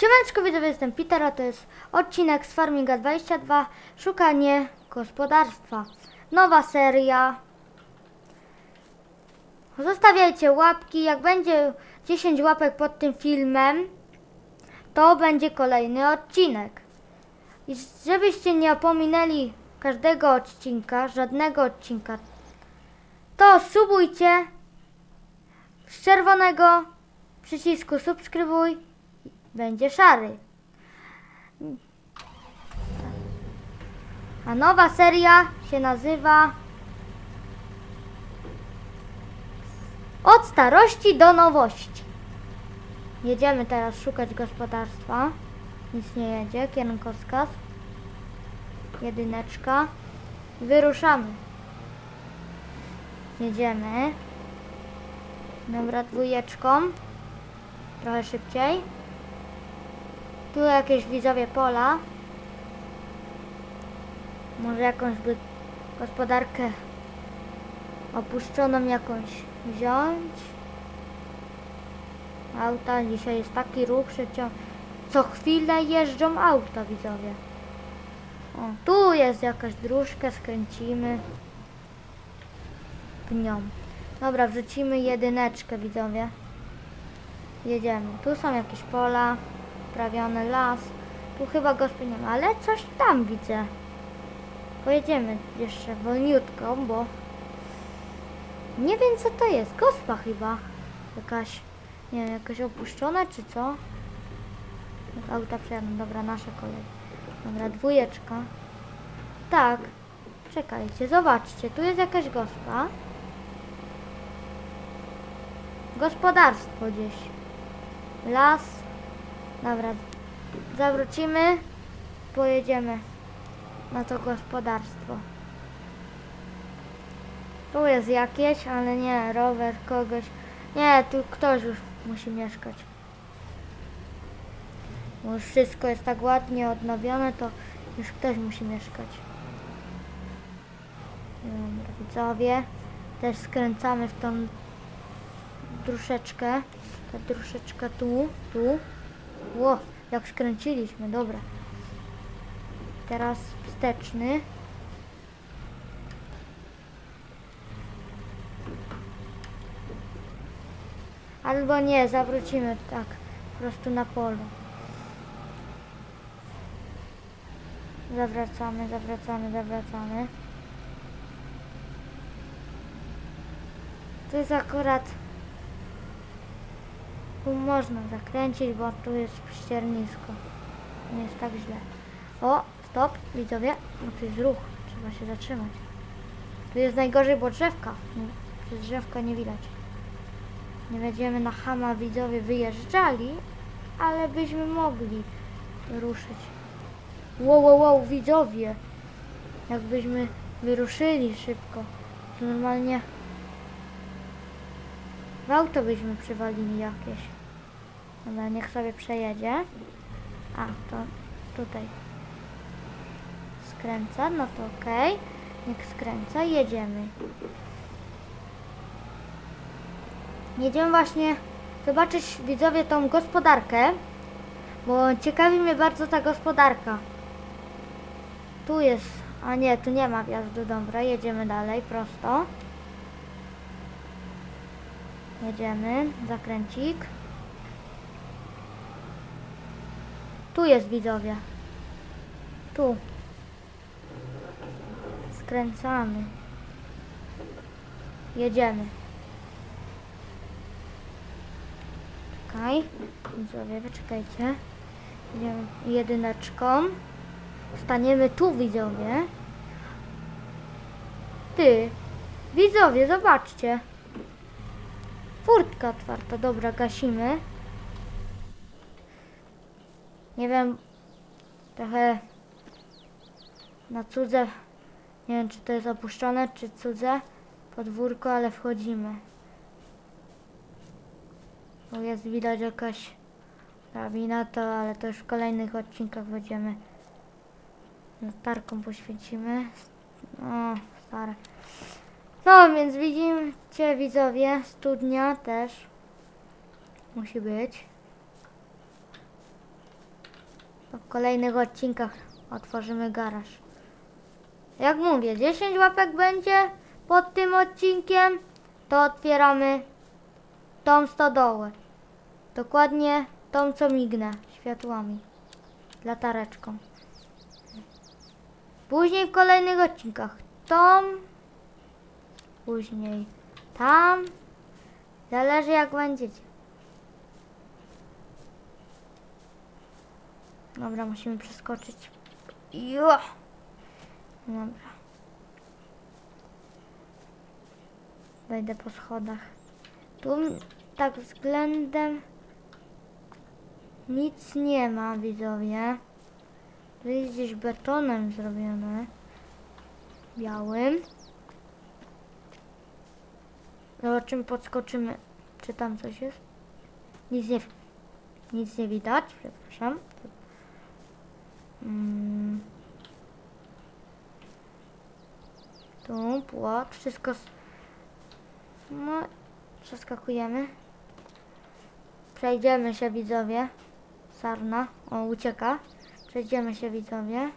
Siemaneczko widzowie, jestem Peter, a to jest odcinek z Farminga 22 Szukanie gospodarstwa. Nowa seria. Zostawiajcie łapki, jak będzie 10 łapek pod tym filmem, to będzie kolejny odcinek. I żebyście nie opominęli każdego odcinka, żadnego odcinka, to subujcie z czerwonego przycisku subskrybuj będzie szary. A nowa seria się nazywa Od starości do nowości. Jedziemy teraz szukać gospodarstwa. Nic nie jedzie, kierunkowskaz. Jedyneczka. Wyruszamy. Jedziemy. Dobra, dwójeczką. Trochę szybciej. Tu jakieś widzowie pola. Może jakąś by gospodarkę opuszczoną jakąś wziąć. Auta, dzisiaj jest taki ruch, cio- co chwilę jeżdżą auta widzowie. O, tu jest jakaś dróżka, skręcimy w nią. Dobra, wrzucimy jedyneczkę widzowie. Jedziemy. Tu są jakieś pola, prawiony las. Tu chyba gospy nie ma, ale coś tam widzę. Pojedziemy jeszcze wolniutko, bo nie wiem co to jest. Gospa chyba. Jakaś, nie wiem, jakaś opuszczona czy co? Auta przejadą. Dobra, nasza kolej. Dobra, dwójeczka. Tak. Czekajcie, zobaczcie. Tu jest jakaś gospa. Gospodarstwo gdzieś. Las. Dobra. Zawrócimy. Pojedziemy na to gospodarstwo. Tu jest jakieś, ale nie, rower kogoś. Nie, tu ktoś już musi mieszkać. Bo już wszystko jest tak ładnie odnowione, to już ktoś musi mieszkać. Dobra, widzowie. Też skręcamy w tą druszeczkę. Ta druszeczka tu, tu. Ło, jak skręciliśmy, dobra. Teraz wsteczny. Albo nie, zawrócimy tak, po prostu na polu. Zawracamy, zawracamy, zawracamy. To jest akurat tu można zakręcić, bo tu jest ściernisko. Nie jest tak źle. O, stop, widzowie. No tu jest ruch. Trzeba się zatrzymać. Tu jest najgorzej, bo drzewka. Nie, Przez drzewka nie widać. Nie będziemy na Hama widzowie wyjeżdżali, ale byśmy mogli ruszyć. Wow, wow, wow, widzowie. Jakbyśmy wyruszyli szybko. Normalnie w auto byśmy przywalili jakieś. Dobra, niech sobie przejedzie. A, to tutaj. Skręca, no to okej. Niech skręca, jedziemy. Jedziemy właśnie zobaczyć widzowie tą gospodarkę, bo ciekawi mnie bardzo ta gospodarka. Tu jest, a nie, tu nie ma wjazdu, dobra, jedziemy dalej, prosto. Jedziemy, zakręcik. Tu jest widzowie. Tu. Skręcamy. Jedziemy. Czekaj. Widzowie, wyczekajcie. Jedziemy jedyneczką. Staniemy tu, widzowie. Ty. Widzowie, zobaczcie. Furtka otwarta, dobra, gasimy. Nie wiem, trochę na cudze, nie wiem czy to jest opuszczone, czy cudze podwórko, ale wchodzimy. Tu jest widać jakaś drabina, to, ale to już w kolejnych odcinkach będziemy latarką poświecimy. O, stare. No, więc widzicie widzowie, studnia też musi być. kolejnych odcinkach otworzymy garaż. Jak mówię, 10 łapek będzie pod tym odcinkiem, to otwieramy tą stodołę. Dokładnie tą, co mignę światłami, latareczką. Później w kolejnych odcinkach tą, później tam. Zależy jak będziecie. Dobra, musimy przeskoczyć. Jo! Dobra. Wejdę po schodach. Tu tak względem nic nie ma, widzowie. Tu jest gdzieś betonem zrobione. Białym. Zobaczymy, podskoczymy. Czy tam coś jest? Nic nie, nic nie widać, przepraszam. Mm. Tu płot, wszystko. No, przeskakujemy. Przejdziemy się widzowie. Sarna, o ucieka. Przejdziemy się widzowie.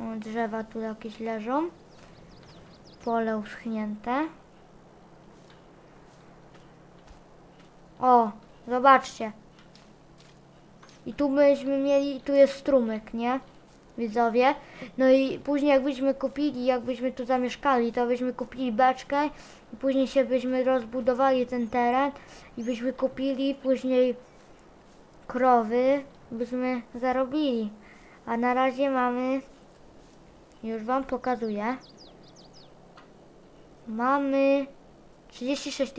O, drzewa tu jakieś leżą. Pole uschnięte. O, zobaczcie. I tu byśmy mieli, tu jest strumyk, nie? Widzowie. No i później jakbyśmy kupili, jakbyśmy tu zamieszkali, to byśmy kupili beczkę i później się byśmy rozbudowali ten teren i byśmy kupili później krowy, byśmy zarobili. A na razie mamy, już wam pokazuję, mamy 36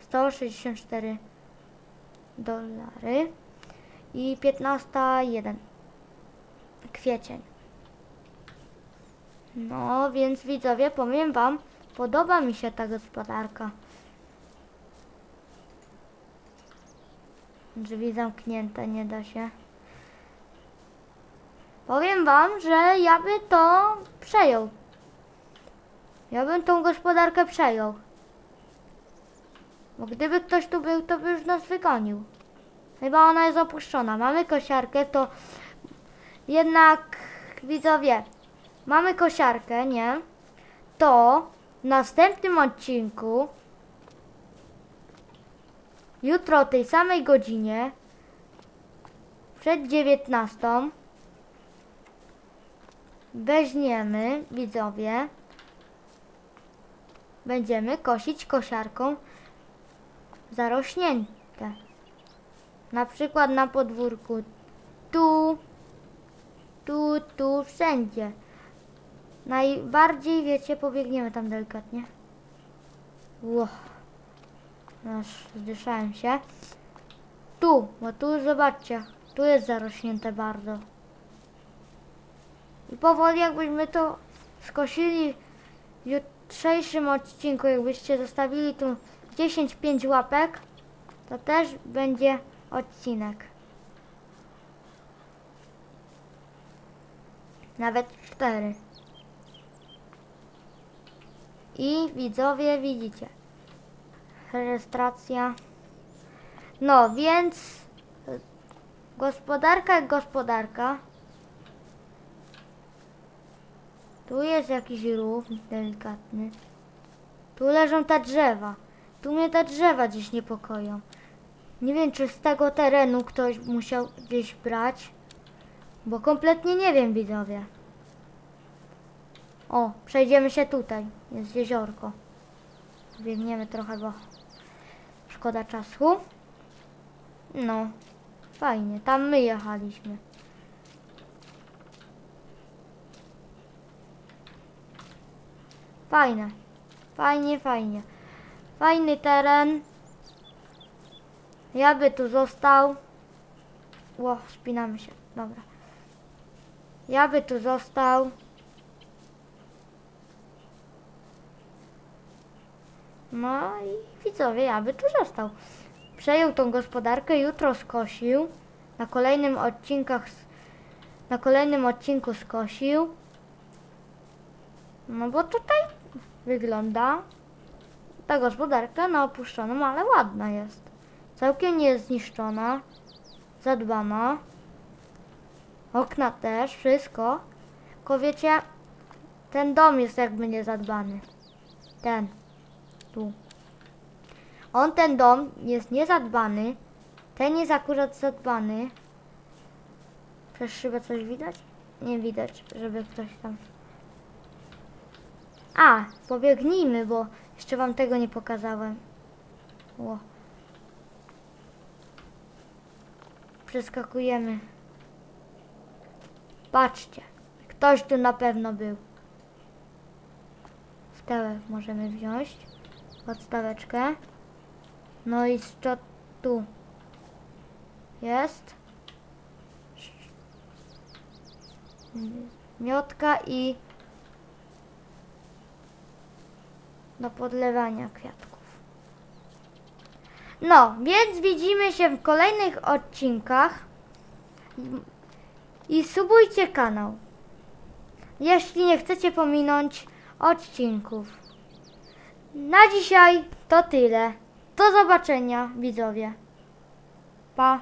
164 dolary i 15.1 kwiecień. No, więc widzowie, powiem wam, podoba mi się ta gospodarka. Drzwi zamknięte, nie da się. Powiem wam, że ja by to przejął. Ja bym tą gospodarkę przejął. Bo gdyby ktoś tu był, to by już nas wygonił. Chyba ona jest opuszczona. Mamy kosiarkę, to jednak widzowie, mamy kosiarkę, nie? To w następnym odcinku jutro o tej samej godzinie przed 19 weźmiemy, widzowie, będziemy kosić kosiarką zarośnięte. Na przykład na podwórku. Tu, tu, tu, wszędzie. Najbardziej, wiecie, pobiegniemy tam delikatnie. Ło. Aż zdyszałem się. Tu, bo tu zobaczcie. Tu jest zarośnięte bardzo. I powoli jakbyśmy to skosili jutrzejszym odcinku, jakbyście zostawili tu 10-5 łapek, to też będzie odcinek. Nawet 4. I widzowie widzicie. Rejestracja. No więc gospodarka jak gospodarka. Tu jest jakiś rów delikatny. Tu leżą te drzewa. Tu mnie te drzewa gdzieś niepokoją. Nie wiem, czy z tego terenu ktoś musiał gdzieś brać, bo kompletnie nie wiem, widzowie. O, przejdziemy się tutaj. Jest jeziorko. Biegniemy trochę, bo szkoda czasu. No, fajnie. Tam my jechaliśmy. Fajne. Fajnie, fajnie. Fajny teren. Ja by tu został. Ło, spinamy się. Dobra. Ja by tu został. No i widzowie, ja by tu został. Przejął tą gospodarkę, jutro skosił. Na kolejnym odcinkach, na kolejnym odcinku skosił. No bo tutaj wygląda ta gospodarka na opuszczoną, ale ładna jest. Całkiem nie jest zniszczona. Zadbana. Okna też, wszystko. Tylko wiecie, ten dom jest jakby niezadbany. Ten. Tu. On, ten dom, jest niezadbany. Ten jest akurat zadbany. Przez szybę coś widać? Nie widać, żeby ktoś tam... A, pobiegnijmy, bo jeszcze wam tego nie pokazałem. Przeskakujemy. Patrzcie, ktoś tu na pewno był. Wtełek możemy wziąć. Podstaweczkę. No i co tu jest? Miotka i do podlewania kwiatków. No, więc widzimy się w kolejnych odcinkach i subujcie kanał, jeśli nie chcecie pominąć odcinków. Na dzisiaj to tyle. Do zobaczenia, widzowie. Pa.